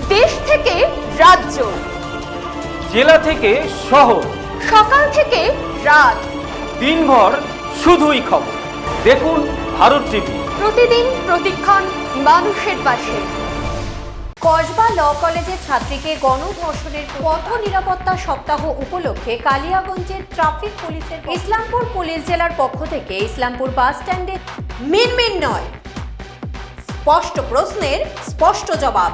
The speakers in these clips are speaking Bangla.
দেশ থেকে রাজ্য। জেলা থেকে শহর। সকাল থেকে রাত। দিনভর শুধুই খবর। দেখুন ভারত টিভি। প্রতিদিন প্রতিক্ষণ মানুষের পাশে। কসবা ল কলেজের ছাত্রীকে গণধর্ষণের পথ নিরাপত্তা সপ্তাহ উপলক্ষে কালিয়াগঞ্জের ট্রাফিক পুলিশের ইসলামপুর পুলিশ জেলার পক্ষ থেকে ইসলামপুর বাস স্ট্যান্ডে মিনমিন নয়। স্পষ্ট প্রশ্নের স্পষ্ট জবাব।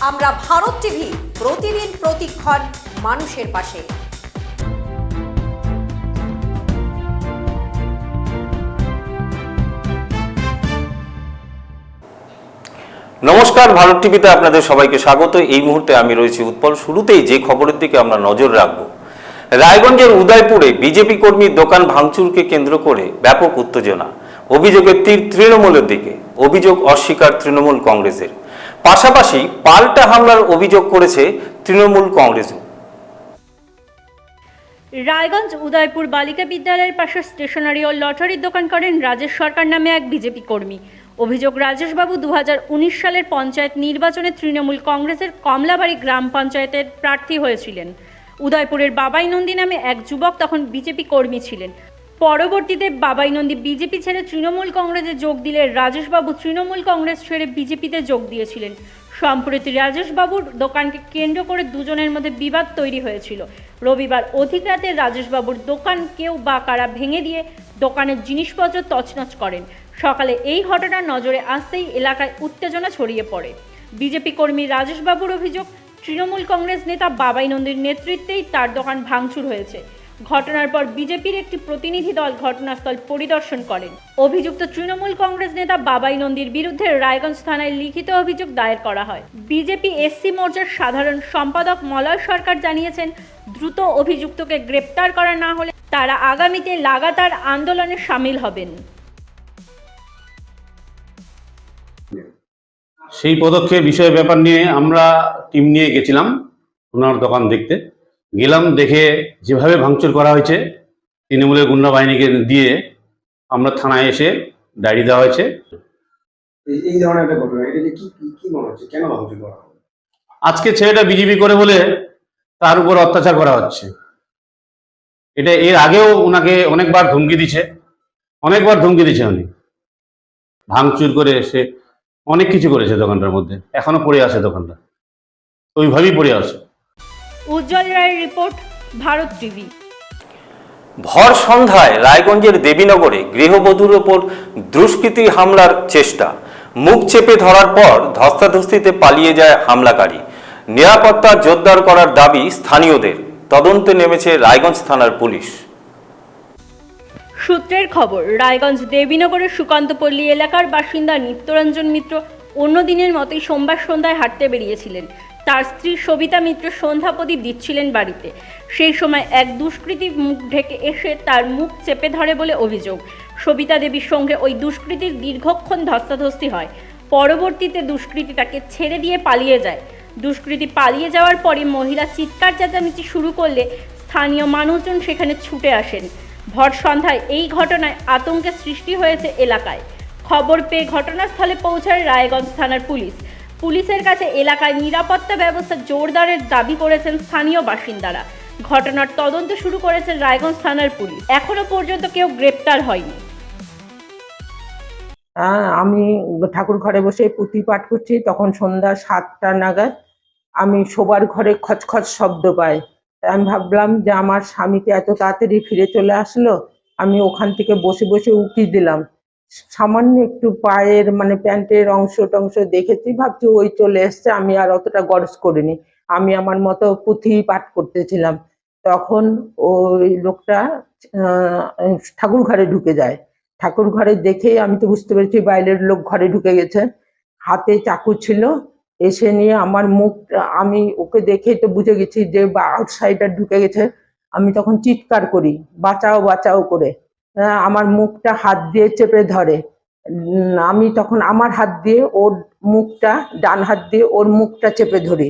আমরা ভারত টিভি প্রতিদিন প্রতিক্ষণ মানুষের পাশে। নমস্কার, ভারত টিভিতে আপনাদের সবাইকে স্বাগত। এই মুহূর্তে আমি রয়েছি উৎপল। শুরুতেই যে খবরের দিকে আমরা নজর রাখব, রায়গঞ্জের উদয়পুরে বিজেপি কর্মীর দোকান ভাঙচুরকে কেন্দ্র করে ব্যাপক উত্তেজনা। অভিযোগের তীর তৃণমূলের দিকে, অভিযোগ অস্বীকার তৃণমূল কংগ্রেসের। পাশাপাশি পাল্টা হামলার অভিযোগ করেছে তৃণমূল কংগ্রেসও। রায়গঞ্জ উদয়পুর বালিকা বিদ্যালয়ের পাশে স্টেশনারি ও লটারির দোকান করেন রাজেশ সরকার নামে এক বিজেপি কর্মী। অভিযোগ, রাজেশবাবু দু হাজার উনিশ সালের পঞ্চায়েত নির্বাচনে তৃণমূল কংগ্রেসের কমলাবাড়ি গ্রাম পঞ্চায়েতের প্রার্থী হয়েছিলেন। উদয়পুরের বাবাই নন্দী নামে এক যুবক তখন বিজেপি কর্মী ছিলেন। পরবর্তীতে বাবাই নন্দী বিজেপি ছেড়ে তৃণমূল কংগ্রেসে যোগ দিলে রাজেশবাবু তৃণমূল কংগ্রেস ছেড়ে বিজেপিতে যোগ দিয়েছিলেন। সম্প্রতি রাজেশবাবুর দোকানকে কেন্দ্র করে দুজনের মধ্যে বিবাদ তৈরি হয়েছিল। রবিবার অধিক রাতে রাজেশবাবুর দোকান কেউ বা কারা ভেঙে দিয়ে দোকানের জিনিসপত্র তছনছ করেন। সকালে এই ঘটনা নজরে আসতেই এলাকায় উত্তেজনা ছড়িয়ে পড়ে। বিজেপি কর্মী রাজেশবাবুর অভিযোগ, তৃণমূল কংগ্রেস নেতা বাবাই নন্দীর নেতৃত্বেই তার দোকান ভাঙচুর হয়েছে। ঘটনার পর বিজেপির একটি প্রতিনিধি দল ঘটনাস্থল পরিদর্শন করেন। অভিযুক্ত তৃণমূল কংগ্রেস নেতা বাবাই নন্দীর বিরুদ্ধে রায়গঞ্জ থানায় লিখিত অভিযোগ দায়ের করা হয়। বিজেপি এসসি মোর্চার সাধারণ সম্পাদক মলয় সরকার জানিয়েছেন, দ্রুত অভিযুক্তকে গ্রেপ্তার করা না হলে তারা আগামীতে লাগাতার আন্দোলনে সামিল হবেন। সেই পদক্ষেপ বিষয় ব্যাপার নিয়ে আমরা টিম নিয়ে গেছিলাম, ওনার দোকান দেখতে। গেলাম দেখে যেভাবে ভাঙচুর করা হয়েছে তৃণমূলের গুন্ডা বাহিনীকে দিয়ে আমরা থানায় এসে ডায়েরি দেওয়া হয়েছে। এই এই ধরনের একটা ঘটনা এটা কি কি- কি মনে হচ্ছে? কেন ভাঙচুর করা হবে আজকে ছেলেটা বিজেপি করে বলে তার উপর অত্যাচার করা হচ্ছে। এটা এর আগেও ওনাকে অনেকবার ধমকি দিছে অনেকবার ধমকি দিছে উনি। ভাঙচুর করে এসে অনেক কিছু করেছে দোকানটার মধ্যে এখনও পড়ে আছে দোকানটা। ওইভাবেই পড়ে আছে। উজ্জ্বল রায়ের রিপোর্ট ভারত টিভি। ভর সন্ধ্যায় রায়গঞ্জের দেবীনগরে গৃহবধূর ওপর দুষ্কৃতী হামলার চেষ্টা। মুখ চেপে ধরার পর ধস্তাধস্তিতে পালিয়ে যায় হামলাকারী। নিরাপত্তা জোরদার করার দাবি স্থানীয়দের। তদন্তে নেমেছে রায়গঞ্জ থানার পুলিশ। সূত্রের খবর রায়গঞ্জ দেবীনগরের সুকান্তপল্লী এলাকার বাসিন্দা নিত্যরঞ্জন মিত্র অন্য দিনের মতোই সোমবার সন্ধ্যায় হাঁটতে বেরিয়েছিলেন। তার স্ত্রী সবিতা মিত্র সন্ধ্যা প্রদীপ দিচ্ছিলেন বাড়িতে। সেই সময় এক দুষ্কৃতী মুখ ঢেকে এসে তার মুখ চেপে ধরে বলে অভিযোগ, সবিতা দেবীর সঙ্গে ওই দুষ্কৃতীর দীর্ঘক্ষণ ধস্তাধস্তি হয়। পরবর্তীতে দুষ্কৃতী তাকে ছেড়ে দিয়ে পালিয়ে যায়। দুষ্কৃতী পালিয়ে যাওয়ার পরে মহিলা চিৎকার চেঁচামেচি শুরু করলে স্থানীয় মানুষজন সেখানে ছুটে আসেন। ভর সন্ধ্যায় এই ঘটনায় আতঙ্কের সৃষ্টি হয়েছে এলাকায়। খবর পেয়ে ঘটনাস্থলে পৌঁছায় রায়গঞ্জ থানার পুলিশ। পুলিশের কাছে এলাকায় নিরাপত্তা ব্যবস্থা জোরদারের দাবি করেছেন স্থানীয় বাসিন্দারা। ঘটনার তদন্ত শুরু করেছে রায়গঞ্জ থানার পুলিশ। এখনও পর্যন্ত কেউ গ্রেপ্তার হয়নি। হ্যাঁ আমি ঠাকুর ঘরে বসে পুঁথি পাঠ করছি, তখন সন্ধ্যা সাতটা নাগাদ আমি শোবার ঘরে খচখচ শব্দ পাই। আমি ভাবলাম যে আমার স্বামীকে এত তাড়াতাড়ি ফিরে চলে আসলো, আমি ওখান থেকে বসে বসে উকি দিলাম। সামান্য একটু পায়ের মানে প্যান্টের অংশ টংশ দেখেছি, ভাবছি ওই চলে এসছে, আমি আর অতটা গরজ করিনি। আমি আমার মতো পুঁথি পাঠ করতেছিলাম। তখন ওই লোকটা ঠাকুর ঘরে ঢুকে যায়। ঠাকুর ঘরে দেখেই আমি তো বুঝতে পেরেছি বাইরের লোক ঘরে ঢুকে গেছে। হাতে চাকু ছিল, এসে নিয়ে আমার মুখ, আমি ওকে দেখেই তো বুঝে গেছি যে আউটসাইডার ঢুকে গেছে। আমি তখন চিৎকার করি, বাঁচাও বাঁচাও করে। আমার মুখটা হাত দিয়ে চেপে ধরে। আমি তখন আমার হাত দিয়ে ওর মুখটা, ডান হাত দিয়ে ওর মুখটা চেপে ধরি।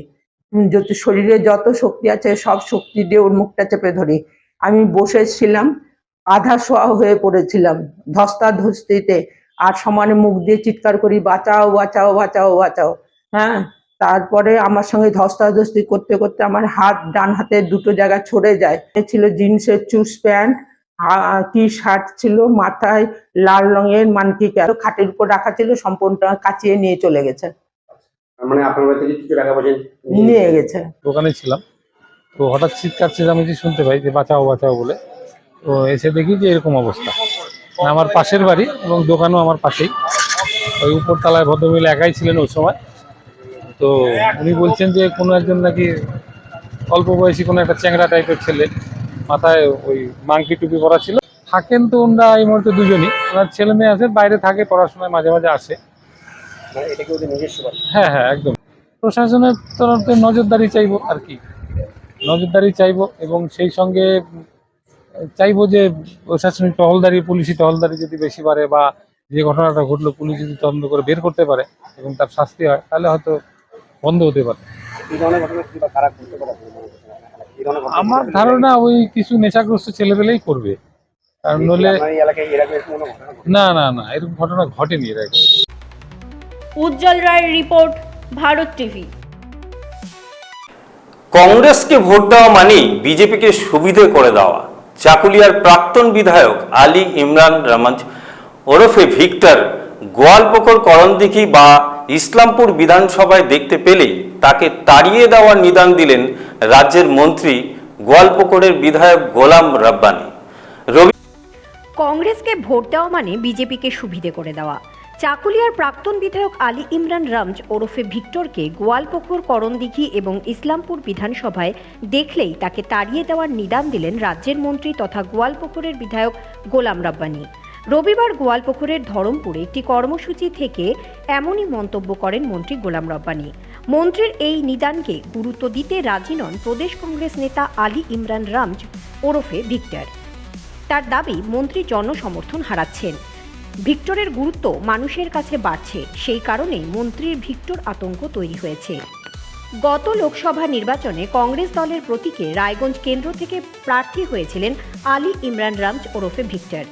যত শরীরে যত শক্তি আছে, সব শক্তি দিয়ে ওর মুখটা চেপে ধরি। আমি বসেছিলাম, আধা শোয়া হয়ে পড়েছিলাম, ধস্তা ধস্তিতে, আর সমানে মুখ দিয়ে চিৎকার করি, বাঁচাও বাঁচাও বাঁচাও বাঁচাও। হ্যাঁ তারপরে আমার সঙ্গে ধস্তাধস্তি করতে করতে আমার হাত ডান হাতে দুটো জায়গা ছড়ে যায়। ছিল জিন্সের চুস প্যান্ট টি শার্ট ছিল মাথায় লাল রঙের মানটি খাটের উপর রাখা ছিল সম্পূর্ণ কাচিয়ে নিয়ে চলে গেছে। মানে আপনার বাড়ি কিছু টাকা পয়সা নিয়ে গেছে। দোকানে ছিলাম। তো হঠাৎ চিৎকার চেঁচামেচি শুনতে পাই যে বাঁচাও বাঁচাও বলে। তো এসে দেখি যে এরকম অবস্থা। আমার পাশের বাড়ি এবং দোকানও আমার পাশেই। ওই উপরতলায় ভদ্রমহিলা একাই ছিলেন ওই সময়। তো উনি বলছেন যে কোনো একজন নাকি অল্প বয়সী কোনো একটা চ্যাংড়া টাইপের ছেলে মাথায় ওই মাংকি টুপি পরা ছিল। থাকেন তো ওনারা এই মুহূর্তে দুজনই। ওনার ছেলে মেয়ে আছে বাইরে থাকে পড়াশোনায় মাঝে মাঝে আসে। মানে হ্যাঁ হ্যাঁ একদম। প্রশাসনের তরফে নজরদারি চাইব আর কি। নজরদারি চাইব এবং সেই সঙ্গে চাইব যে প্রশাসনিক টহলদারি পুলিশি টহলদারি যদি বেশি বাড়ে বা যে ঘটনাটা ঘটলো পুলিশ যদি তদন্ত করে বের করতে পারে এবং তার শাস্তি হয় তাহলে হয়তো বন্ধ হতে পারে। এই ধরনের ঘটনা কারা করতে পারে? আমার ধারণা ওই কিছু নেশাগ্রস্ত ছেলেপেলেই করবে। কারণ নলে? না না না এরকম ঘটনা ঘটেনি এর আগে। উজ্জ্বল রায়ের রিপোর্ট ভারত টিভি। কংগ্রেসকে ভোট দেওয়া মানেই বিজেপিকে সুবিধে করে দেওয়া। চাকুলিয়ার প্রাক্তন বিধায়ক আলী ইমরান রহমান ওরফে ভিক্টর গোয়ালপুকুর করণদিঘি বা ইসলামপুর বিধানসভায় দেখতে পেলেই তাকে তাড়িয়ে দেওয়ার নিদান দিলেন রাজ্যের মন্ত্রী গোয়ালপুকুরের বিধায়ক গোলাম রাব্বানি। রবি কংগ্রেসকে ভোট দেওয়া মানে বিজেপিকে সুবিধে করে দেওয়া। চাকুলিয়ার প্রাক্তন বিধায়ক আলী ইমরান রামজ ওরফে ভিক্টরকে গোয়ালপুকুর করণদিঘি এবং ইসলামপুর বিধানসভায় দেখলেই তাকে তাড়িয়ে দেওয়ার নিদান দিলেন রাজ্যের মন্ত্রী তথা গোয়ালপুকুরের বিধায়ক গোলাম রাব্বানি। রবিবার গোয়ালপুকুরের ধরমপুরে একটি কর্মসূচি থেকে এমনই মন্তব্য করেন মন্ত্রী গোলাম রব্বানি। মন্ত্রীর এই নিদানকে গুরুত্ব দিতে রাজি নন প্রদেশ কংগ্রেস নেতা আলী ইমরান রামজ ওরফে ভিক্টর। তার দাবি, মন্ত্রী জনসমর্থন হারাচ্ছেন। ভিক্টরের গুরুত্ব মানুষের কাছে বাড়ছে, সেই কারণেই মন্ত্রীর ভিক্টর আতঙ্ক তৈরি হয়েছে। গত লোকসভা নির্বাচনে কংগ্রেস দলের প্রতীকে রায়গঞ্জ কেন্দ্র থেকে প্রার্থী হয়েছিলেন আলী ইমরান রামজ ওরফে ভিক্টর।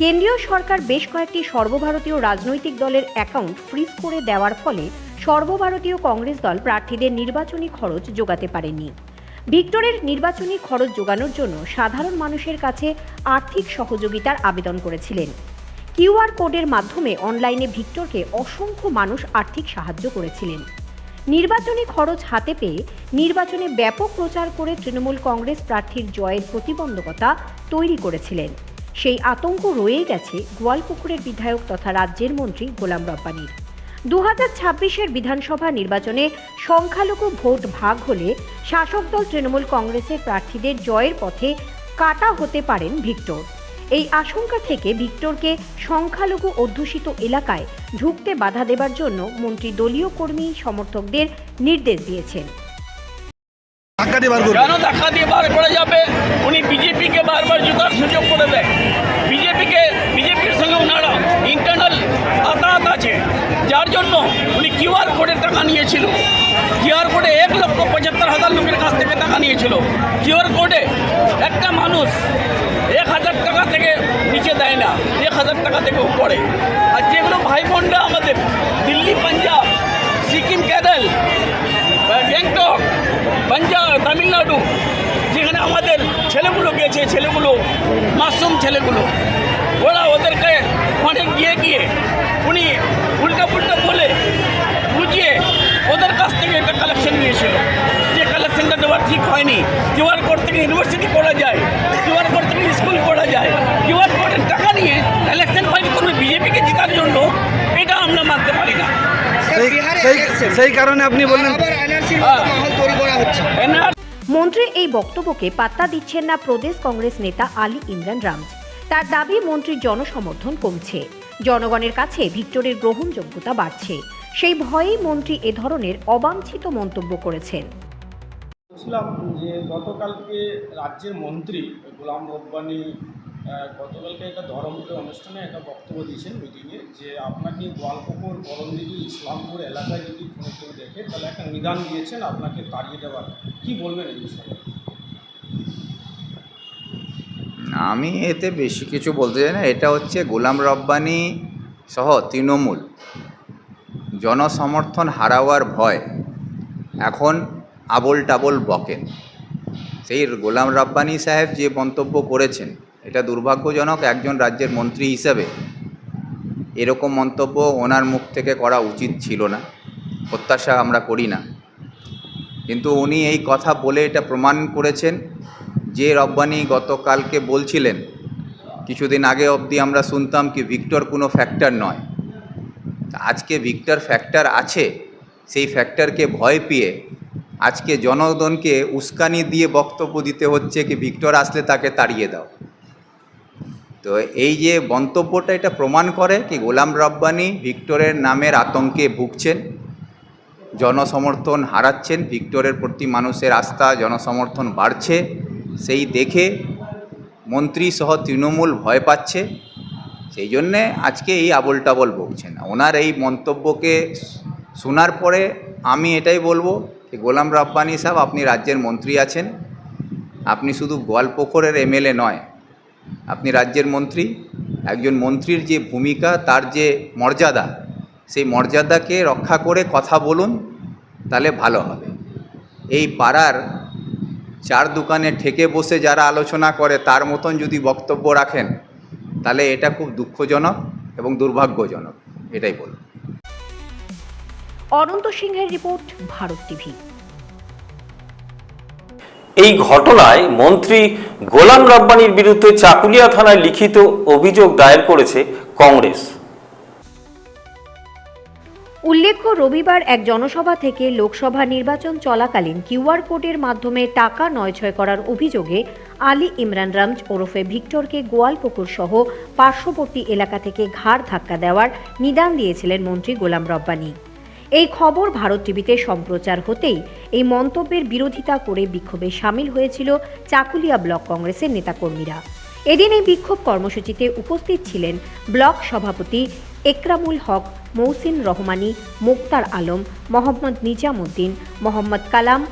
কেন্দ্রীয় সরকার বেশ কয়েকটি সর্বভারতীয় রাজনৈতিক দলের অ্যাকাউন্ট ফ্রিজ করে দেওয়ার ফলে সর্বভারতীয় কংগ্রেস দল প্রার্থীদের নির্বাচনী খরচ যোগাতে পারেনি। ভিক্টরের নির্বাচনী খরচ যোগানোর জন্য সাধারণ মানুষের কাছে আর্থিক সহযোগিতার আবেদন করেছিলেন। কিউআর কোডের মাধ্যমে অনলাইনে ভিক্টরকে অসংখ্য মানুষ আর্থিক সাহায্য করেছিলেন। নির্বাচনী খরচ হাতে পেয়ে নির্বাচনে ব্যাপক প্রচার করে তৃণমূল কংগ্রেস প্রার্থীর জয়ের প্রতিবন্ধকতা তৈরি করেছিলেন। সেই আতঙ্ক রয়ে গেছে গোয়ালপুকুরের বিধায়ক তথা রাজ্যের মন্ত্রী গোলাম রব্বানির। দু হাজার ছাব্বিশের বিধানসভা নির্বাচনে সংখ্যালঘু ভোট ভাগ হলে শাসক দল তৃণমূল কংগ্রেসের প্রার্থীদের জয়ের পথে কাটা হতে পারেন ভিক্টর। এই আশঙ্কা থেকে ভিক্টরকে সংখ্যালঘু অধ্যুষিত এলাকায় ঢুকতে বাধা দেবার জন্য মন্ত্রী দলীয় কর্মী সমর্থকদের নির্দেশ দিয়েছেন। কেন ধাক্কা দিয়ে বার করে যাবে? উনি বিজেপিকে বারবার জুতার সুযোগ করে দেয়। বিজেপিকে বিজেপির সঙ্গে ওনারা ইন্টারনাল আতাত আছে। যার জন্য উনি কিউআর কোডের টাকা নিয়েছিল। কিউআর কোডে এক লক্ষ পঁচাত্তর হাজার লোকের কাছ থেকে টাকা নিয়েছিল। কিউআর কোডে একটা মানুষ এক হাজার টাকা থেকে নিচে দেয় না, এক হাজার টাকা থেকে উপরে। আর যেগুলো ভাই বোনরা আমাদের দিল্লি, পাঞ্জাব, সিকিম, কেরল, গ্যাংটক, পাঞ্জাব, তামিলনাড়ু, যেখানে আমাদের ছেলেগুলো গেছে, ছেলেগুলো মাসুম ছেলেগুলো, ওরা ওদেরকে ওখানে গিয়ে গিয়ে উনি উল্টা পুল্টা বলে বুঝিয়ে ওদের কাছ থেকে একটা কালেকশন নিয়েছিল। যে কালেকশনটা দেওয়া ঠিক হয়নি। কিউআর কোড থেকে ইউনিভার্সিটি পড়া যায় কিউআর কোড থেকে স্কুল পড়া যায়। কিউআর কোডের টাকা নিয়ে ইলেকশন ফাইল করবে বিজেপিকে জেতার জন্য এটা আমরা মানতে পারি না। সেই কারণে আপনি বললেন এনআর মন্ত্রীর এই বক্তব্যকে পাত্তা দিচ্ছেন না প্রদেশ কংগ্রেস নেতা আলী ইমরান রামজ। তার দাবি, মন্ত্রীর জনসমর্থন কমছে। জনগণের কাছে ভিক্টরের গ্রহণযোগ্যতা বাড়ছে। সেই ভয়েই মন্ত্রী এ ধরনের অবাঞ্ছিত মন্তব্য করেছেন। বলছিলাম যে, গতকালকে রাজ্যের মন্ত্রী গোলাম রব্বানি গতকালকে একটা ধরমপুরে অনুষ্ঠানে একটা বক্তব্য দিয়েছেন মিটিংয়ে যে, আপনাকে গোয়ালপুকুর করণদিঘি ইসলামপুর এলাকায় যদি কোনো কেউ দেখে, তাহলে একটা নিদান দিয়েছেন আপনাকে তাড়িয়ে দেওয়ার। কি বলবেন এই বিষয়ে? আমি এতে বেশি কিছু বলতে চাই না। এটা হচ্ছে গোলাম রব্বানি সহ তৃণমূল। জনসমর্থন হারাওয়ার ভয়। এখন আবল টাবল বকেন সেই গোলাম রাব্বানি সাহেব যে মন্তব্য করেছেন, এটা দুর্ভাগ্যজনক একজন রাজ্যের মন্ত্রী হিসাবে। এরকম মন্তব্য ওনার মুখ থেকে করা উচিত ছিল না। প্রত্যাশা আমরা করি না। কিন্তু উনি এই কথা বলে এটা প্রমাণ করেছেন। যে রব্বানি গতকালকে বলছিলেন, কিছুদিন আগে অবধি আমরা শুনতাম কি ভিক্টর কোনো ফ্যাক্টর নয়। আজকে ভিক্টর ফ্যাক্টর আছে, সেই ফ্যাক্টরকে ভয় পেয়ে আজকে জনগণকে উস্কানি দিয়ে বক্তব্য দিতে হচ্ছে কি ভিক্টর আসলে তাকে তাড়িয়ে দাও। তো এই যে মন্তব্যটা এটা প্রমাণ করে কি গোলাম রব্বানি ভিক্টরের নামের আতঙ্কে ভুগছেন, জনসমর্থন হারাচ্ছেন, ভিক্টরের প্রতি মানুষের আস্থা, জনসমর্থন বাড়ছে। সেই দেখে মন্ত্রী সহ তৃণমূল ভয় পাচ্ছে। সেই জন্যে আজকে এই আবল টাবল বকছেন ওনার এই মন্তব্যকে শোনার পরে আমি এটাই বলব যে, গোলাম রাব্বানি সাহেব, আপনি রাজ্যের মন্ত্রী আছেন। আপনি শুধু গোয়ালপুকুরের এমএলএ নয়, আপনি রাজ্যের মন্ত্রী। একজন মন্ত্রীর যে ভূমিকা, তার যে মর্যাদা, সেই মর্যাদাকে রক্ষা করে কথা বলুন, তাহলে ভালো হবে। এই পাড়ার চার দোকানে ঠেকে বসে যারা আলোচনা করে তার মতন যদি বক্তব্য রাখেন তাহলে এটা খুব দুঃখজনক এবং দুর্ভাগ্যজনক। এটাই বলব। অনন্ত সিংহের রিপোর্ট ভারত টিভি। এই ঘটনায় মন্ত্রী গোলাম রব্বানির বিরুদ্ধে চাকুলিয়া থানায় লিখিত অভিযোগ দায়ের করেছে কংগ্রেস। উল্লেখ্য, রবিবার এক জনসভা থেকে লোকসভা নির্বাচন চলাকালীন কিউআর কোডের মাধ্যমে টাকা নয়ছয় করার অভিযোগে আলী ইমরান রামজ ওরফে ভিক্টরকে গোয়ালপুকুর সহ পার্শ্ববর্তী এলাকা থেকে ঘাড় ধাক্কা দেওয়ার নিদান দিয়েছিলেন মন্ত্রী গোলাম রব্বানী। এই খবর ভারত টিভিতে সম্প্রচার হতেই এই মন্তব্যের বিরোধিতা করে বিক্ষোভে সামিল হয়েছিল চাকুলিয়া ব্লক কংগ্রেসের নেতাকর্মীরা। এদিন এই বিক্ষোভ কর্মসূচিতে উপস্থিত ছিলেন ব্লক সভাপতি একরামুল হক মৌসিন রহমানী মুক্তার আলম মোহাম্মদ নিজামুদ্দিন মোহাম্মদ কালাম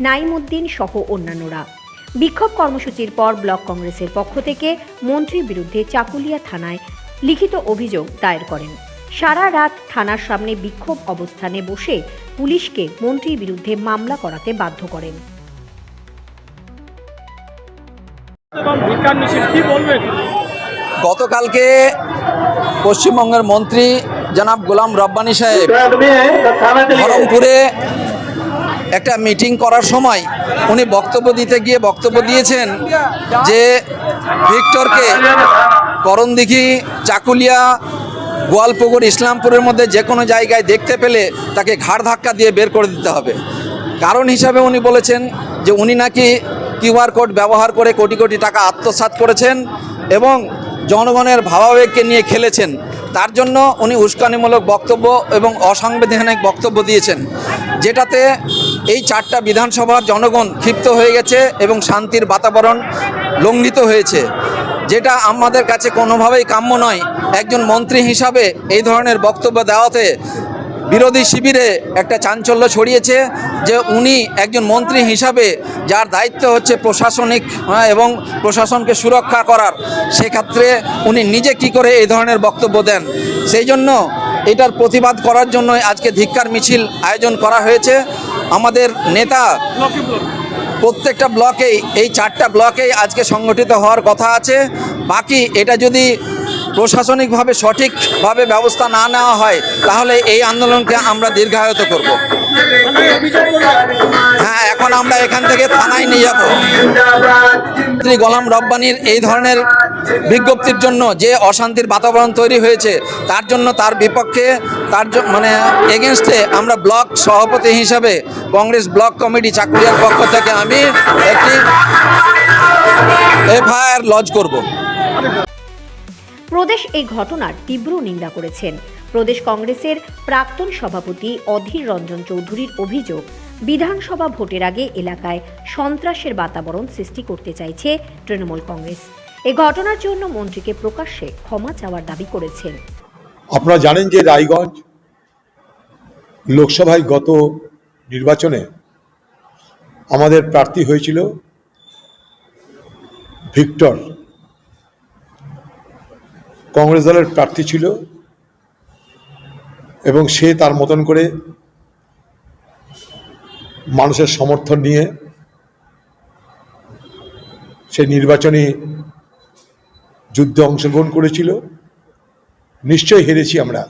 নাইমুদ্দিন সহ অন্যান্যরা। বিক্ষোভ কর্মসূচির পর ব্লক কংগ্রেসের পক্ষ থেকে মন্ত্রীর বিরুদ্ধে চাকুলিয়া থানায় লিখিত অভিযোগ দায়ের করেন। সারা রাত থানার সামনে বিক্ষোভ অবস্থানে বসে পুলিশকে মন্ত্রীর বিরুদ্ধে মামলা করাতে বাধ্য করেন। গতকালকে পশ্চিমবঙ্গের মন্ত্রী জনাব গোলাম রব্বানী সাহেব বহরমপুরে একটা মিটিং করার সময় উনি বক্তব্য দিতে গিয়ে বক্তব্য দিয়েছেন যে ভিক্টরকে করণদিঘি, চাকুলিয়া, গোয়ালপুকুর, ইসলামপুরের মধ্যে যে কোনো জায়গায় দেখতে পেলে তাকে ঘাড় ধাক্কা দিয়ে বের করে দিতে হবে। কারণ হিসাবে উনি বলেছেন যে উনি নাকি কিউআর কোড ব্যবহার করে কোটি কোটি টাকা আত্মসাৎ করেছেন এবং জনগণের ভাবাবেগকে নিয়ে খেলেছেন। তার জন্য উনি উস্কানিমূলক বক্তব্য এবং অসাংবিধানিক বক্তব্য দিয়েছেন, যেটাতে এই চারটা বিধানসভার জনগণ ক্ষিপ্ত হয়ে গেছে এবং শান্তির বাতাবরণ লঙ্ঘিত হয়েছে, যেটা আমাদের কাছে কোনোভাবেই কাম্য নয়। একজন মন্ত্রী হিসাবে এই ধরনের বক্তব্য দেওয়াতে বিরোধী শিবিরে একটা চাঞ্চল্য ছড়িয়েছে যে উনি একজন মন্ত্রী হিসাবে যার দায়িত্ব হচ্ছে প্রশাসনিক হ্যাঁ, এবং প্রশাসনকে সুরক্ষা করার। সেক্ষেত্রে উনি নিজে কি করে এই ধরনের বক্তব্য দেন? সেই জন্য এটার প্রতিবাদ করার জন্য আজকে ধিক্কার মিছিল আয়োজন করা হয়েছে। আমাদের নেতা প্রত্যেকটা ব্লকেই এই চারটা ব্লকেই আজকে সংগঠিত হওয়ার কথা আছে। বাকি এটা যদি প্রশাসনিকভাবে সঠিকভাবে ব্যবস্থা না নেওয়া হয়, তাহলে এই আন্দোলনকে আমরা দীর্ঘায়িত করব। হ্যাঁ এখন আমরা এখান থেকে থানায় নিয়ে যাব। শ্রী গোলাম রব্বানির এই ধরনের বিজ্ঞপ্তির জন্য যে অশান্তির বাতাবরণ তৈরি হয়েছে, তার জন্য তার বিপক্ষে, তার মানে এগেনস্টে আমরা ব্লক সভাপতি হিসাবে, কংগ্রেস ব্লক কমিটি চাকুরিয়ার পক্ষ থেকে আমি একটি এফআইআর লজ করব। প্রদেশ এই ঘটনার তীব্র নিন্দা করেছেন। প্রদেশ কংগ্রেসের প্রাক্তন সভাপতি অধীর রঞ্জন চৌধুরীর অভিযোগ, বিধানসভা ভোটের আগে এলাকায় সন্ত্রাসের বাতাবরণ সৃষ্টি করতে চাইছে তৃণমূল কংগ্রেস। এ ঘটনার জন্য মন্ত্রীকে প্রকাশ্যে ক্ষমা চাওয়ার দাবি করেছেন। আপনারা জানেন যে রায়গঞ্জ লোকসভায় গত নির্বাচনে আমাদের প্রার্থী হয়েছিল ভিক্টর কংগ্রেস দলের প্রার্থী ছিল এবং সে তার মতন করে মানুষের সমর্থন নিয়ে সে নির্বাচনী যুদ্ধে অংশগ্রহণ করেছিল। নিশ্চয়ই হেরেছি আমরা।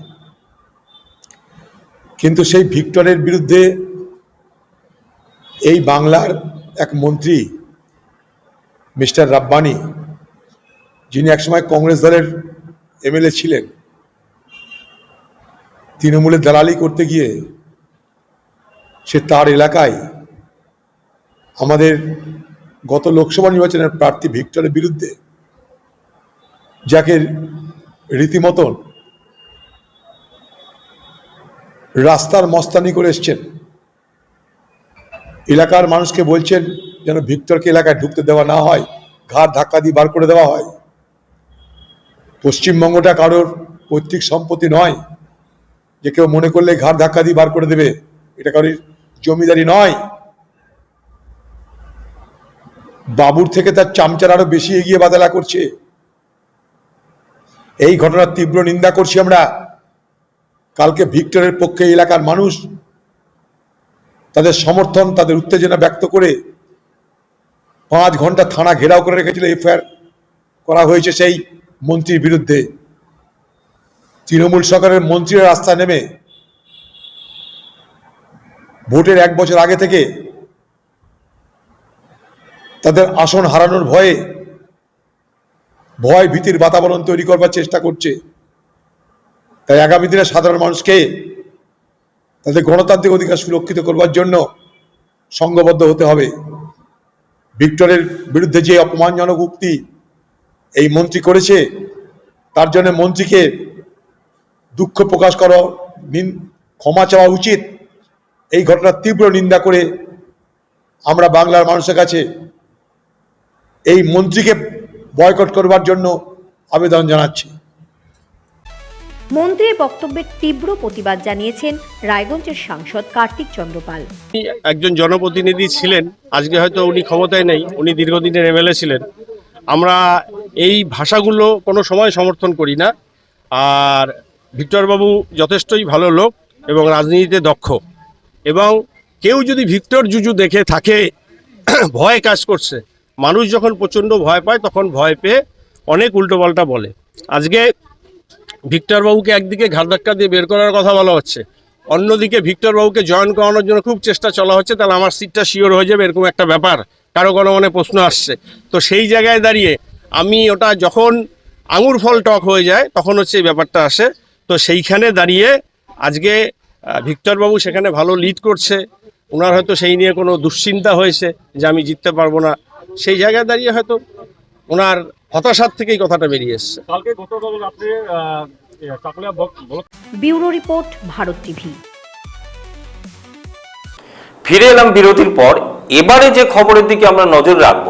কিন্তু সেই ভিক্টরের বিরুদ্ধে এই বাংলার এক মন্ত্রী, মিস্টার রাব্বানি, যিনি একসময় কংগ্রেস দলের এমএলএ ছিলেন। তৃণমূলের দালালি করতে গিয়ে সে তার এলাকায় আমাদের গত লোকসভা নির্বাচনের প্রার্থী ভিক্টরের বিরুদ্ধে, যাকে রীতিমতন রাস্তার মস্তানি করে এসছেন। এলাকার মানুষকে বলছেন যেন ভিক্টরকে এলাকায় ঢুকতে দেওয়া না হয়, ঘাড় ধাক্কা দিয়ে বার করে দেওয়া হয়। পশ্চিমবঙ্গটা কারোর পৈতৃক সম্পত্তি নয়। যে কেউ মনে করলে ঘাড় ধাক্কা দিয়ে বার করে দেবে, এটা কারোর জমিদারি নয়। বাবুর থেকে তার চামচার আরও বেশি এগিয়ে বাদালা করছে। এই ঘটনার তীব্র নিন্দা করছি আমরা। কালকে ভিক্টরের পক্ষে এলাকার মানুষ তাদের সমর্থন, তাদের উত্তেজনা ব্যক্ত করে পাঁচ ঘণ্টা থানা ঘেরাও করে রেখেছিল, এফআইআর করা হয়েছে সেই মন্ত্রীর বিরুদ্ধে তৃণমূল সরকারের মন্ত্রীরা রাস্তা নেমে ভোটের এক বছর আগে থেকে তাদের আসন হারানোর ভয়ে ভয় ভীতির বাতাবরণ তৈরি করবার চেষ্টা করছে। তাই আগামী দিনে সাধারণ মানুষকে তাদের গণতান্ত্রিক অধিকার সুরক্ষিত করবার জন্য সংঘবদ্ধ হতে হবে। ভিক্টরের বিরুদ্ধে যে অপমানজনক উক্তি এই মন্ত্রী করেছে তার জন্য মন্ত্রীকে দুঃখ প্রকাশ করা নিন- ক্ষমা চাওয়া উচিত। এই ঘটনার তীব্র নিন্দা করে আমরা বাংলার মানুষের কাছে এই মন্ত্রীকে বয়কট করবার জন্য আবেদন জানাচ্ছি। মন্ত্রীর বক্তব্যের তীব্র প্রতিবাদ জানিয়েছেন রায়গঞ্জের সাংসদ কার্তিক চন্দ্রপাল একজন জনপ্রতিনিধি ছিলেন আজকে হয়তো উনি ক্ষমতায় নেই উনি দীর্ঘদিনের এমএলএ ছিলেন। আমরা এই ভাষাগুলো কোনো সময় সমর্থন করি না। আর ভিক্টরবাবু যথেষ্টই ভালো লোক এবং রাজনীতিতে দক্ষ। এবং কেউ যদি ভিক্টর জুজু দেখে থাকে, ভয় কাজ করছে। মানুষ যখন প্রচণ্ড ভয় পায়, তখন ভয় পেয়ে অনেক উল্টোপাল্টা বলে। আজকে ভিক্টর বাবুকে একদিকে ঘাট ধাক্কা দিয়ে বের করার কথা বলা হচ্ছে। অন্যদিকে ভিক্টর বাবুকে জয়েন করানোর জন্য খুব চেষ্টা চলা হচ্ছে তাহলে আমার সিটটা শিওর হয়ে যাবে এরকম একটা ব্যাপার। কারও কোনো মনে প্রশ্ন আসছে। তো সেই জায়গায় দাঁড়িয়ে আমি ওটা যখন আঙুর ফল টক হয়ে যায় তখন হচ্ছে এই ব্যাপারটা আসে। তো সেইখানে দাঁড়িয়ে আজকে আহ, ভিক্টর বাবু সেখানে ভালো লিড করছে। ওনার হয়তো সেই নিয়ে কোনো দুশ্চিন্তা হয়েছে যে আমি জিততে পারব না। সেই জায়গায় দাঁড়িয়ে হয়তো ওনার হতাশার থেকেই কথাটা বেরিয়ে এসছে। কালকে গতকাল আপনি ব্যুরো রিপোর্ট ভারত টিভি। ফিরে এলাম বিরতির পর এবারে যে খবরের দিকে আমরা নজর রাখব।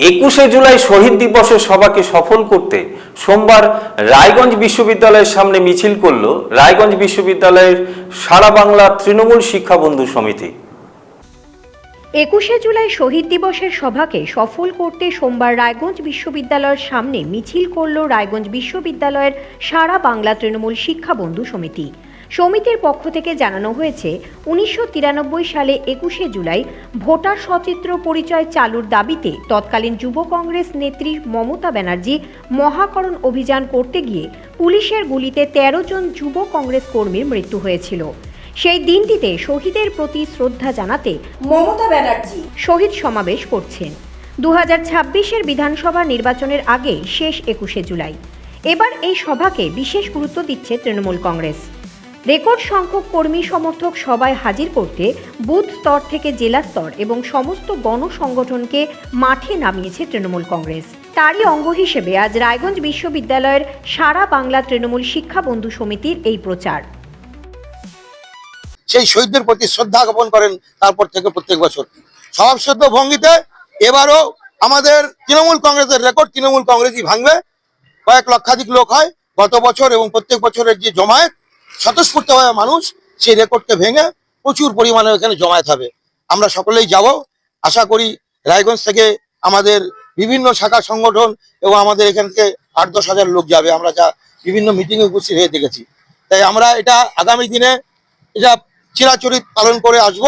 একুশে জুলাই শহীদ দিবসের সভাকে সফল করতে সোমবার রায়গঞ্জ বিশ্ববিদ্যালয়ের সামনে মিছিল করল রায়গঞ্জ বিশ্ববিদ্যালয়ের সারা বাংলা তৃণমূল শিক্ষা বন্ধু সমিতি। একুশে জুলাই শহীদ দিবসের সভাকে সফল করতে সোমবার রায়গঞ্জ বিশ্ববিদ্যালয়ের সামনে মিছিল করল রায়গঞ্জ বিশ্ববিদ্যালয়ের সারা বাংলা তৃণমূল শিক্ষা বন্ধু সমিতি। সমিতির পক্ষ থেকে জানানো হয়েছে, উনিশশো তিরানব্বই সালে একুশে জুলাই ভোটার সচিত্র পরিচয় চালুর দাবিতে তৎকালীন যুব কংগ্রেস নেত্রী মমতা ব্যানার্জি মহাকরণ অভিযান করতে গিয়ে পুলিশের গুলিতে ১৩ জন যুব কংগ্রেস কর্মীর মৃত্যু হয়েছিল। সেই দিনটিতে শহীদের প্রতি শ্রদ্ধা জানাতে মমতা ব্যানার্জি শহীদ সমাবেশ করছেন। দু হাজার ছাব্বিশের বিধানসভা নির্বাচনের আগে শেষ একুশে জুলাই। এবার এই সভাকে বিশেষ গুরুত্ব দিচ্ছে তৃণমূল কংগ্রেস। রেকর্ড সংখ্যক কর্মী সমর্থক সবাই হাজির করতে বুথ স্তর থেকে জেলা স্তর এবং সমস্ত গণসংগঠনকে মাঠে নামিয়েছে তৃণমূল কংগ্রেস। তারই অঙ্গ হিসেবে আজ রায়গঞ্জ বিশ্ববিদ্যালয়ের সারা বাংলা তৃণমূল শিক্ষা বন্ধু সমিতির এই প্রচার। সেই শহীদদের প্রতি শ্রদ্ধা জ্ঞাপন করেন তারপর থেকে প্রত্যেক বছর। স্বভাবসিদ্ধ ভঙ্গিতে এবারও আমাদের তৃণমূল কংগ্রেসের রেকর্ড, তৃণমূল কংগ্রেসই ভাঙবে। কয়েক লক্ষাধিক লোক হয় গত বছর এবং প্রত্যেক বছরের যে জমায়েত স্বতঃস্ফূর্তভাবে মানুষ সেই রেকর্ডকে ভেঙে প্রচুর পরিমাণে এখানে জমায়েত হবে। আমরা সকলেই যাব। আশা করি রায়গঞ্জ থেকে আমাদের বিভিন্ন শাখা সংগঠন এবং আমাদের এখান থেকে আট দশ হাজার লোক যাবে। আমরা যা বিভিন্ন মিটিংয়ে উপস্থিত হয়ে দেখেছি। তাই আমরা এটা আগামী দিনে এটা চিরাচরিত পালন করে আসব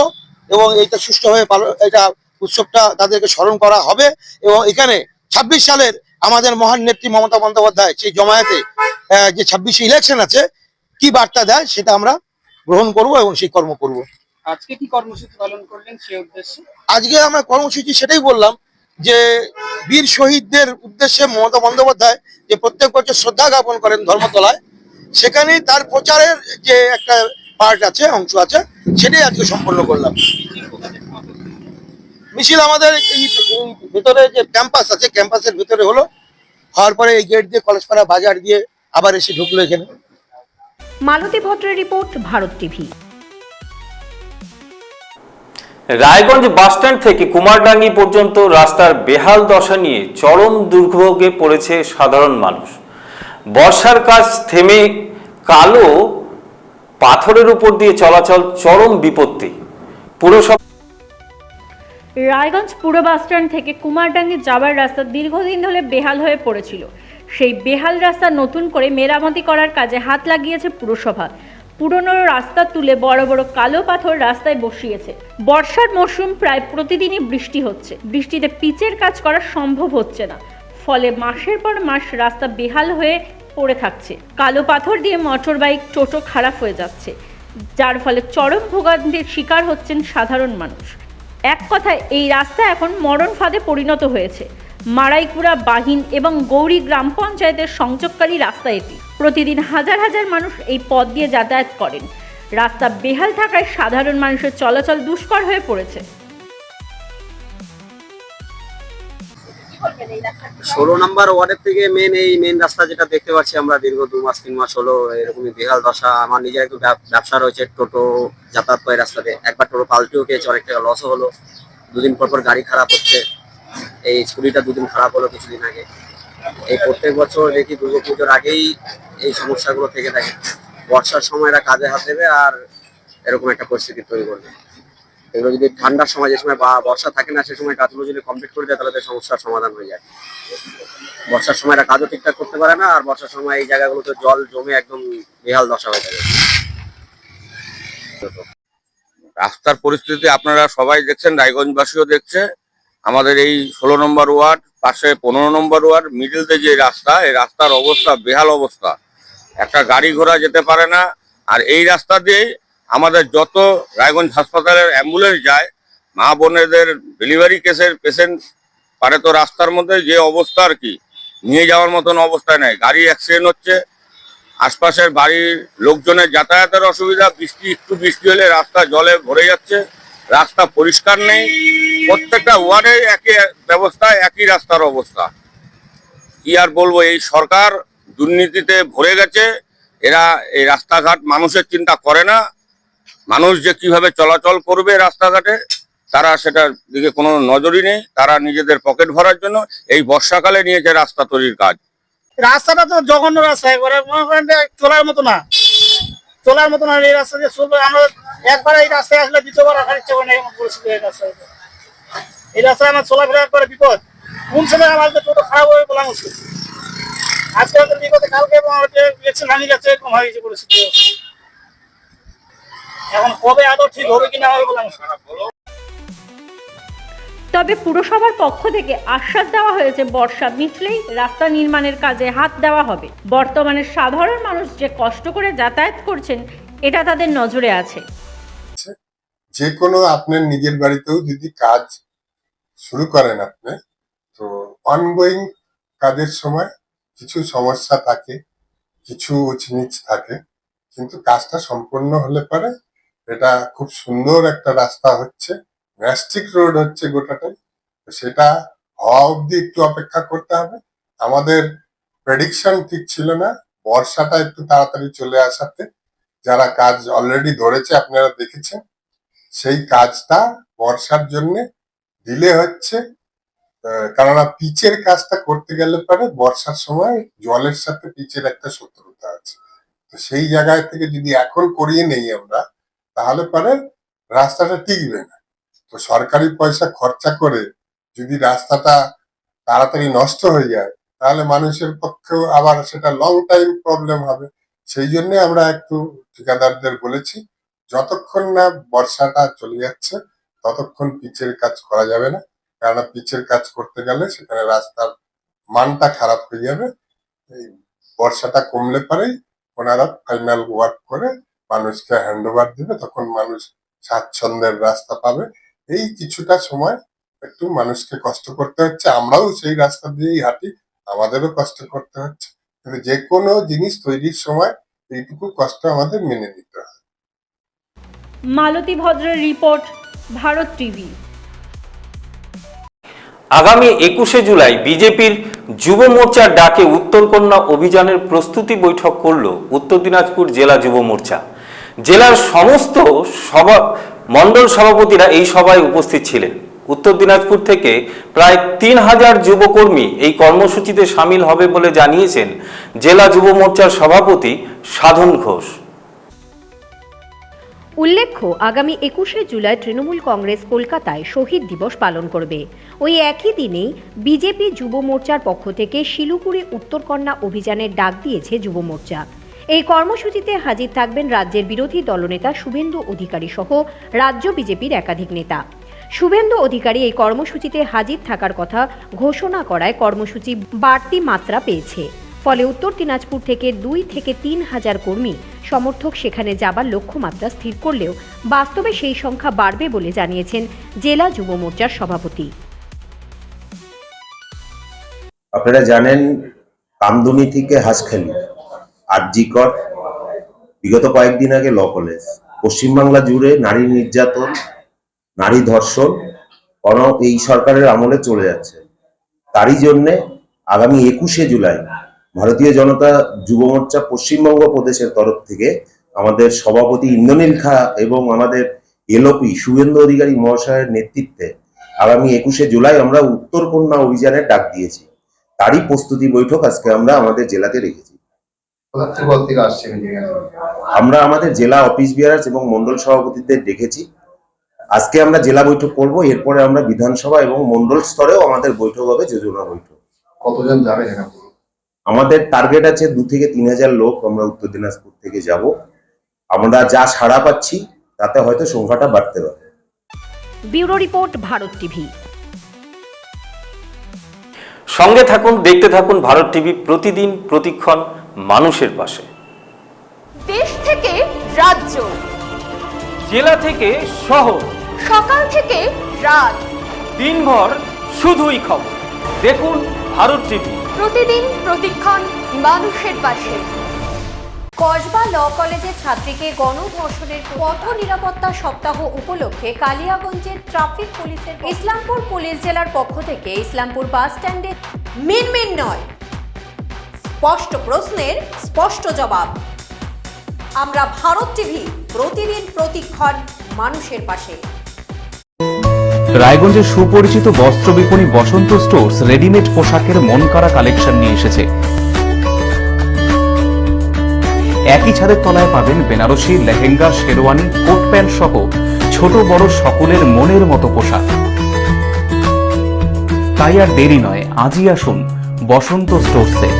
এবং এটা সুষ্ঠুভাবে পালন এটা উৎসবটা তাদেরকে স্মরণ করা হবে এবং এখানে ছাব্বিশ সালের আমাদের মহান নেত্রী মমতা বন্দ্যোপাধ্যায় সেই জমায়েতে যে ছাব্বিশে ইলেকশন আছে কি বার্তা দেয় সেটা আমরা গ্রহণ করব এবং সেই কর্ম করব। আজকে কি কর্মসূচি পালন করলেন সে উদ্দেশ্যে? আজকে আমরা কর্মসূচি সেটাই বললাম যে বীর শহীদদের উদ্দেশ্যে মমতা বন্দ্যোপাধ্যায় যে প্রত্যেক বছর শ্রদ্ধা জ্ঞাপন করেন ধর্মতলায় সেখানেই তার প্রচারের যে একটা পার্ট আছে অংশ আছে সেটাই আজকে সম্পন্ন করলাম। মিছিল আমাদের এই ভেতরে যে ক্যাম্পাস আছে ক্যাম্পাসের ভিতরে হলো হওয়ার পরে এই গেট দিয়ে কলেজপাড়া বাজার দিয়ে আবার এসে ঢুকলো এখানে। Malati ভদ্রের report Bharat TV. Raiganj bus stand থেকে কুমারডাঙ্গি পর্যন্ত রাস্তার বেহাল দশা নিয়ে চরম দুর্ভোগে পড়েছে সাধারণ মানুষ। বর্ষার কাজ থেমে কালো পাথরের উপর দিয়ে চলাচল চরম বিপত্তি। পুরসভা রায়গঞ্জ পুরো বাসস্ট্যান্ড থেকে কুমারডাঙ্গি যাবার রাস্তা দীর্ঘদিন ধরে বেহাল হয়ে পড়েছিল। সেই বেহাল রাস্তা নতুন করে মেরামতি করার কাজে হাত লাগিয়েছে পুরসভা। পুরনো রাস্তা তুলে বড় বড় কালো পাথর রাস্তায় বসিয়েছে। বর্ষার মরশুম প্রায় প্রতিদিনই বৃষ্টি হচ্ছে। বৃষ্টিতে পিচের কাজ করা সম্ভব হচ্ছে না। ফলে মাসের পর মাস রাস্তা বেহাল হয়ে পড়ে থাকছে। কালো পাথর দিয়ে মোটর বাইক টোটো খারাপ হয়ে যাচ্ছে, যার ফলে চরম ভোগান্তির শিকার হচ্ছেন সাধারণ মানুষ। এক কথায়, এই রাস্তা এখন মরণ ফাঁদে পরিণত হয়েছে। মারাইকুড়া বাহিন এবং গৌরী গ্রাম পঞ্চায়েতের সংযোগকারী রাস্তা এটি। প্রতিদিন হাজার হাজার মানুষ এই পথ দিয়ে যাতায়াত করেন। রাস্তা বেহাল থাকায় সাধারণ মানুষের চলাচল দুষ্কর হয়ে পড়েছে। ষোলো নাম্বার ওয়ার্ডের থেকে মেন এই মেন রাস্তা যেটা দেখতে পাচ্ছি আমরা, দীর্ঘ দু মাস, তিন মাস হলো, এরকমই বেহাল দশা। আমার নিজের একটু ব্যবসা রয়েছে, টোটো যাতায়াত করে রাস্তাতে। একবার টোটো পাল্টিও খেয়েছে অনেক টাকা লসও হলো। দুদিন পর পর গাড়ি খারাপ হচ্ছে। এই স্কুটিটা দুদিন খারাপ হলো কিছুদিন আগে। এই প্রত্যেক বছর দেখি দুর্গাপুজোর আগেই এই সমস্যাগুলো থেকে থাকে। বর্ষার সময় এরা কাজে হাত দেবে আর এরকম একটা পরিস্থিতি তৈরি করবে। এগুলো যদি ঠান্ডার সময় যে সময় বা বর্ষা থাকে না, সে সময় কাজগুলো যদি কমপ্লিট করে দেয়, তাহলে তো সমস্যার সমাধান হয়ে যায়। বর্ষার সময় এরা কাজও ঠিকঠাক করতে পারে না, আর বর্ষার সময় এই জায়গাগুলোতে জল জমে একদম বেহাল দশা হয়ে যাবে রাস্তার পরিস্থিতি আপনারা সবাই দেখছেন, রায়গঞ্জবাসীও দেখছে। আমাদের এই ষোলো নম্বর ওয়ার্ড, পাশে পনেরো নম্বর ওয়ার্ড মিডিলতে যে রাস্তা, এই রাস্তার অবস্থা বেহাল অবস্থা। একটা গাড়ি ঘোড়া যেতে পারে না, আর এই রাস্তা দিয়েই আমাদের যত রায়গঞ্জ হাসপাতালের অ্যাম্বুলেন্স যায়, মা বোনেদের ডেলিভারি কেসের পেশেন্ট পারে তো রাস্তার মধ্যে যে অবস্থা আর কি, নিয়ে যাওয়ার মতন অবস্থায় নাই। গাড়ি অ্যাক্সিডেন্ট হচ্ছে, আশপাশের বাড়ির লোকজনের যাতায়াতের অসুবিধা, বৃষ্টি, একটু বৃষ্টি হলে রাস্তা জলে ভরে যাচ্ছে, রাস্তা পরিষ্কার নেই, প্রত্যেকটা ওয়ার্ডে একই ব্যবস্থা, একই রাস্তার অবস্থা। কি আর বলব, এই সরকার দুর্নীতিতে ভরে গেছে, এরা এই রাস্তাঘাট মানুষের চিন্তা করে না মানুষ যে কীভাবে চলাচল করবে রাস্তাঘাটে, তারা সেটার দিকে কোনো নজরই নেই। তারা নিজেদের পকেট ভরার জন্য এই বর্ষাকালে নিয়েছে রাস্তা তৈরির কাজ। রাস্তাটা তো জঘন্য রাস্তা, একবারে মনে করেন চলার মতো না। চলার মতো না, এই রাস্তা দিয়ে চলবে। আমরা একবার এই রাস্তায় আসলে দ্বিতীয়বার আসার ইচ্ছা করে না এমন পরিস্থিতি এই রাস্তায় এই রাস্তায় আমার চলাফেরা করে বিপদ। কোন সময় আমার যে টোটো খারাপ হয়ে বলা মুশকিল। আজকে বিপদে কালকে ইলেকশন হারিয়ে যাচ্ছে এরকম হয়ে গেছে পরিস্থিতি। এখন কবে আদৌ ঠিক হবে কিনা হবে বলা মুশকিল তবে পুরসভার পক্ষ থেকে আশ্বাস দেওয়া হয়েছে বর্ষা মিটলেই রাস্তা নির্মাণের কাজে হাত দেওয়া হবে। বর্তমানে সাধারণ মানুষ যে কষ্ট করে যাতায়াত করছেন এটা তাদের নজরে আছে। যে কোনো আপনার নিজের বাড়িতেও যদি কাজ শুরু করেন আপনি তো অনগোয়িং কাজের সময় কিছু সমস্যা থাকে কিছু উচনিচ থাকে কিন্তু কাজটা সম্পূর্ণ হলে পরে এটা খুব সুন্দর একটা রাস্তা হচ্ছে। ম্যাস্টিক রোড হচ্ছে গোটাটাই সেটা হওয়া অবধি একটু অপেক্ষা করতে হবে। আমাদের প্রেডিকশন ঠিক ছিল না। বর্ষাটা একটু তাড়াতাড়ি চলে আসাতে। যারা কাজ অলরেডি ধরেছে, আপনারা দেখেছেন। সেই কাজটা বর্ষার জন্য ডিলে হচ্ছে। কেননা পিচের কাজটা করতে গেলে পরে বর্ষার সময় জলের সাথে পিচের একটা শত্রুতা আছে। তো সেই জায়গায় থেকে যদি এখন করিয়ে নেই আমরা তাহলে পরে রাস্তাটা টিকবে না। তো সরকারি পয়সা খরচা করে যদি রাস্তাটা তাড়াতাড়ি নষ্ট হয়ে যায়, তাহলে মানুষের পক্ষেও আবার সেটা লং টাইম প্রবলেম হবে। সেই জন্য আমরা একটু ঠিকাদারদের বলেছি, যতক্ষণ না বর্ষাটা চলে যাচ্ছে, ততক্ষণ পিচের কাজ করা যাবে না। কেননা পিচের কাজ করতে গেলে সেখানে রাস্তার মানটা খারাপ হয়ে যাবে। এই বর্ষাটা কমলে পরেই ওনারা ফাইনাল ওয়ার্ক করে মানুষকে হ্যান্ড ওভার দিবে তখন মানুষ স্বাচ্ছন্দ্যের রাস্তা পাবে। এই কিছুটা সময় একটু মানুষকে কষ্ট করতে হচ্ছে। আমরাও সেই রাস্তা দিয়েই হাঁটি আমাদেরও কষ্ট করতে হচ্ছে। কিন্তু যে কোনো জিনিস তৈরির সময় এইটুকু কষ্ট আমাদের মেনে নিতে হয়। মালতী ভদ্রের রিপোর্ট ভারত টিভি। আগামী একুশে জুলাই বিজেপির যুব মোর্চার ডাকে উত্তরকন্যা অভিযানের প্রস্তুতি বৈঠক করল উত্তর দিনাজপুর জেলা যুব মোর্চা। জেলার সমস্ত সভা, মণ্ডল সভাপতিরা এই সভায় উপস্থিত ছিলেন। উত্তর দিনাজপুর থেকে প্রায় তিন হাজার যুবকর্মী এই কর্মসূচিতে সামিল হবে বলে জানিয়েছেন জেলা যুব মোর্চার সভাপতি সাধন ঘোষ। উল্লেখ্য, আগামী একুশে জুলাই তৃণমূল কংগ্রেস কলকাতায় শহীদ দিবস পালন করবে। ওই একই দিনেই বিজেপি যুব মোর্চার পক্ষ থেকে শিলিগুড়ি উত্তরকন্যা অভিযানের ডাক দিয়েছে যুব মোর্চা। এই কর্মসূচিতে হাজির থাকবেন রাজ্যের বিরোধী দলনেতা শুভেন্দু অধিকারী সহ রাজ্য বিজেপির একাধিক নেতা। শুভেন্দু অধিকারী এই কর্মসূচিতে হাজির থাকার কথা ঘোষণা করায় কর্মসূচি বাড়তি মাত্রা পেয়েছে। ফলে উত্তর দিনাজপুর থেকে দুই থেকে তিন হাজার কর্মী সমর্থক সেখানে যাবার লক্ষ্যমাত্রা স্থির করলেও বাস্তবে সেই সংখ্যা বাড়বে বলে জানিয়েছেন জেলা যুব মোর্চার সভাপতি। আপনারা জানেন কামদুনি থেকে হাঁসখালি। আরজিকর বিগত কয়েকদিন আগে ল কলেজ। পশ্চিমবাংলা জুড়ে নারী নির্যাতন, নারী ধর্ষণ, কোন এই সরকারের আমলে চলে যাচ্ছে? তারই জন্যে আগামী একুশে জুলাই ভারতীয় জনতা যুব মোর্চা পশ্চিমবঙ্গ প্রদেশের তরফ থেকে আমাদের সভাপতি ইন্দ্রনীল খা এবং আমাদের এলওপি শুভেন্দু অধিকারী মহাশয়ের নেতৃত্বে আগামী একুশে জুলাই আমরা উত্তরকন্যা অভিযানের ডাক দিয়েছি। তারই প্রস্তুতি বৈঠক আজকে আমরা আমাদের জেলাতে রেখেছি। আমরা আমাদের জেলা অফিস বিয়ারার্স এবং মন্ডল সভাপতিদের ডেকেছি। আজকে আমরা জেলা বৈঠক করব এরপরে আমরা বিধানসভা এবং মন্ডল স্তরেও আমাদের বৈঠক হবে যোজনা বৈঠক। কতজন যাবে আমাদের টার্গেট আছে দু থেকে তিন হাজার লোক আমরা উত্তর দিনাজপুর থেকে যাব। আমরা যা সাড়া পাচ্ছি তাতে হয়তো সংখ্যাটা বাড়তে পারে। Bureau report Bharat TV. সঙ্গে থাকুন দেখতে থাকুন ভারত টিভি প্রতিদিন প্রতিক্ষণ। মানুষের পাশে। দেশ থেকে রাজ্য। জেলা থেকে শহর। সকাল থেকে রাত। দিনভর শুধুই খবর। দেখুন ভারত টিভি। প্রতিদিন প্রতিক্ষণ মানুষের পাশে। কসবা ল কলেজের ছাত্রীকে গণধর্ষণের পথ নিরাপত্তা সপ্তাহ উপলক্ষে কালিয়াগঞ্জের ট্রাফিক পুলিশের ইসলামপুর পুলিশ জেলার পক্ষ থেকে ইসলামপুর বাস স্ট্যান্ডে মিনমিন নয়। স্পষ্ট প্রশ্নের স্পষ্ট জবাব। আমরা ভারত টিভি প্রতিদিন প্রতিক্ষণ মানুষের পাশে। রায়গঞ্জের সুপরিচিত বস্ত্র বিপণী বসন্ত স্টোর্স রেডিমেড পোশাকের মনকাড়া কালেকশন নিয়ে এসেছে। একই ছাদের তলায় পাবেন বেনারসি, লেহেঙ্গা, শেরওয়ানি, কোট প্যান্ট সহ ছোট বড় সকলের মনের মতো পোশাক। তাই আর দেরি নয়, আজই আসুন বসন্ত স্টোরসে।